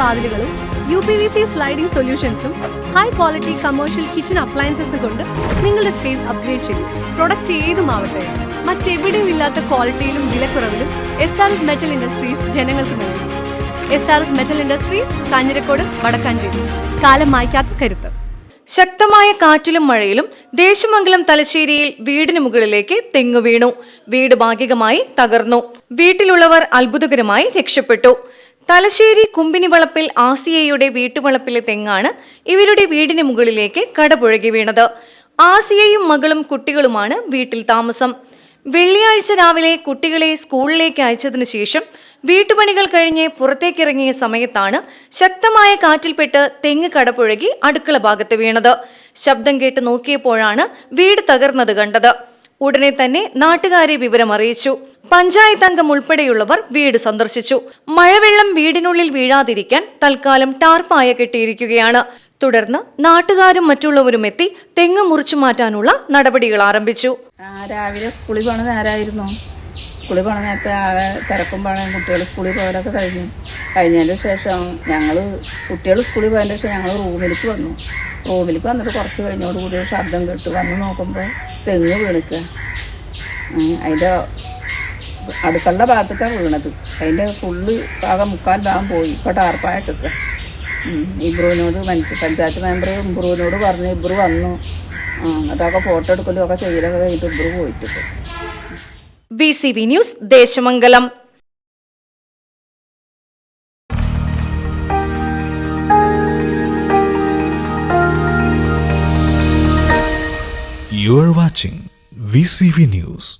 വാതിലുകളും U P V C sliding സൊല്യൂഷൻസും high quality commercial kitchen അപ്ലയൻസസും കൊണ്ട് നിങ്ങളുടെ സ്പേസ് അപ്ഗ്രേഡ് ചെയ്യും പ്രൊഡക്റ്റ് ഏതുമാവട്ടെ മറ്റെവിടെയും ഇല്ലാത്ത ക്വാളിറ്റിയിലും വിലക്കുറവിലും S R S metal industries ജനങ്ങൾക്ക് നൽകും. S R S metal industries Kanjirakode Wadakkanchery. കാലം മായ്ക്കാത്ത കരുത്ത്. ശക്തമായ കാറ്റിലും മഴയിലും ദേശമംഗലം തലശ്ശേരിയിൽ വീടിന് മുകളിലേക്ക് തെങ്ങ് വീണു. വീട് ഭാഗികമായി തകർന്നു. വീട്ടിലുള്ളവർ അത്ഭുതകരമായി രക്ഷപ്പെട്ടു. തലശ്ശേരി കുമ്പിനി വളപ്പിൽ ആസിയയുടെ വീട്ടുവളപ്പിലെ തെങ്ങാണ് ഇവരുടെ വീടിന് മുകളിലേക്ക് കടപുഴകി വീണത്. ആസിയയും മകളും കുട്ടികളുമാണ് വീട്ടിൽ താമസം. വെള്ളിയാഴ്ച രാവിലെ കുട്ടികളെ സ്കൂളിലേക്ക് അയച്ചതിനു ശേഷം വീട്ടുപണികൾ കഴിഞ്ഞ് പുറത്തേക്കിറങ്ങിയ സമയത്താണ് ശക്തമായ കാറ്റിൽപ്പെട്ട് തെങ്ങ് കടപുഴകി അടുക്കള ഭാഗത്ത് വീണത്. ശബ്ദം കേട്ട് നോക്കിയപ്പോഴാണ് വീട് തകർന്നത് കണ്ടത്. ഉടനെ തന്നെ നാട്ടുകാരെ വിവരം അറിയിച്ചു പഞ്ചായത്ത് അംഗം ഉൾപ്പെടെയുള്ളവർ വീട് സന്ദർശിച്ചു. മഴവെള്ളം വീടിനുള്ളിൽ വീഴാതിരിക്കാൻ തൽക്കാലം ടാർപ്പായ കെട്ടിയിരിക്കുകയാണ്. തുടർന്ന് നാട്ടുകാരും മറ്റുള്ളവരും എത്തി തെങ്ങ് മുറിച്ചു മാറ്റാനുള്ള നടപടികൾ ആരംഭിച്ചു. രാവിലെ സ്കൂളിൽ പോണ നേരമായിരുന്നു സ്കൂളിൽ പോണ നേരത്തെ ആകെ തിരക്കും പാടാൻ കുട്ടികൾ സ്കൂളിൽ പോകാനൊക്കെ കഴിഞ്ഞു. കഴിഞ്ഞതിന് ശേഷം ഞങ്ങൾ കുട്ടികൾ സ്കൂളിൽ പോയതിന് ശേഷം ഞങ്ങൾ റൂമിലേക്ക് വന്നു. റൂമിലേക്ക് വന്നിട്ട് കുറച്ച് കഴിഞ്ഞോട് കൂടി ഒരു ശബ്ദം കേട്ടു. വന്ന് നോക്കുമ്പോൾ തെങ്ങ് വീണിക്കുക അതിന്റെ അടുക്കളുടെ ഭാഗത്തേക്കാണ് വീണത്. അതിന്റെ ഫുള്ള് ആകെ മുക്കാൽ ഭാഗം പോയി. ഇപ്പോൾ ടാർപ്പായിട്ടൊക്കെ ഇബ്രുവിനോട് മനസ്സ് പഞ്ചായത്ത് മെമ്പർ ഇബ്രുവിനോട് പറഞ്ഞു ഇബ്രു വന്നു. ആ എന്നിട്ടൊക്കെ ഫോട്ടോ എടുക്കലും ഒക്കെ ചെയ്യലൊക്കെ കഴിഞ്ഞിട്ട് ഇബ്രു പോയിട്ടിട്ട് V C V news Desamangalam. You are watching VCV News.